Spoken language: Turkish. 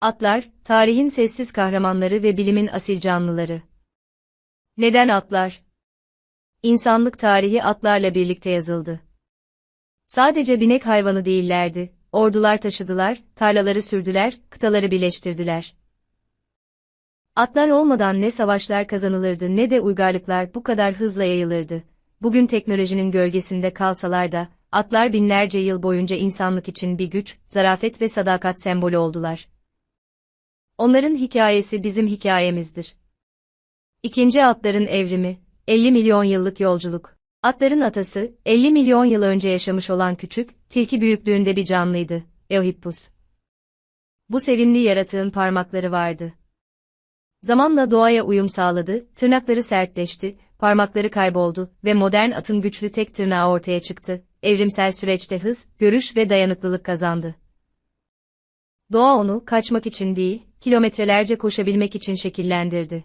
Atlar, tarihin sessiz kahramanları ve bilimin asil canlıları. Neden atlar? İnsanlık tarihi atlarla birlikte yazıldı. Sadece binek hayvanı değillerdi, ordular taşıdılar, tarlaları sürdüler, kıtaları birleştirdiler. Atlar olmadan ne savaşlar kazanılırdı ne de uygarlıklar bu kadar hızla yayılırdı. Bugün teknolojinin gölgesinde kalsalar da, atlar binlerce yıl boyunca insanlık için bir güç, zarafet ve sadakat sembolü oldular. Onların hikayesi bizim hikayemizdir. İkinci atların evrimi, 50 milyon yıllık yolculuk. Atların atası, 50 milyon yıl önce yaşamış olan küçük, tilki büyüklüğünde bir canlıydı, Eohippus. Bu sevimli yaratığın parmakları vardı. Zamanla doğaya uyum sağladı, tırnakları sertleşti, parmakları kayboldu ve modern atın güçlü tek tırnağı ortaya çıktı. Evrimsel süreçte hız, görüş ve dayanıklılık kazandı. Doğa onu kaçmak için değil, kilometrelerce koşabilmek için şekillendirdi.